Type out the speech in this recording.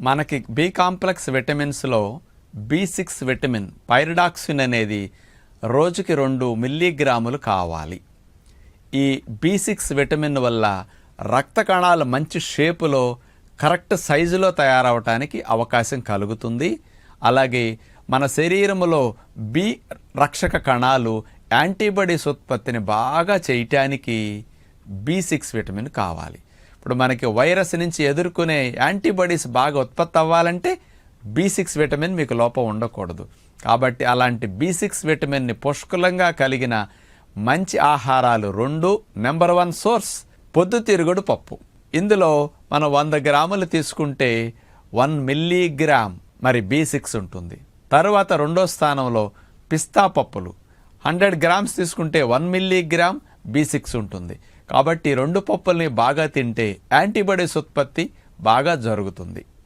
మనకి B complex విటమిన్స్లో B six vitamin pyridoxine అనేది రోజుకి రెండు మిల్లీగ్రాములు కావాలి. ఈ బి సిక్స్ విటమిన్ వల్ల రక్త కణాలు మంచి షేపులో కరెక్ట్ సైజులో తయారవటానికి అవకాశం కలుగుతుంది. అలాగే మన శరీరంలో బి రక్షక కణాలు యాంటీబాడీస్ ఉత్పత్తిని బాగా చేయటానికి బి సిక్స్ విటమిన్ కావాలి. ఇప్పుడు మనకి వైరస్ నుంచి ఎదుర్కొనే యాంటీబాడీస్ బాగా ఉత్పత్తి అవ్వాలంటే బి సిక్స్ విటమిన్ మీకు లోపం ఉండకూడదు. కాబట్టి అలాంటి బి సిక్స్ విటమిన్ని పుష్కలంగా కలిగిన మంచి ఆహారాలు రెండు నెంబర్ వన్ సోర్స్ పొద్దుతిరుగుడు పప్పు. ఇందులో మనం వంద గ్రాములు తీసుకుంటే వన్ మిల్లీగ్రామ్ మరి బి సిక్స్ ఉంటుంది. తరువాత రెండో స్థానంలో పిస్తా పప్పులు. హండ్రెడ్ గ్రామ్స్ తీసుకుంటే వన్ మిల్లీగ్రామ్ బి సిక్స్ ఉంటుంది. కాబట్టి రెండు పప్పుల్ని బాగా తింటే యాంటీబాడీస్ ఉత్పత్తి బాగా జరుగుతుంది.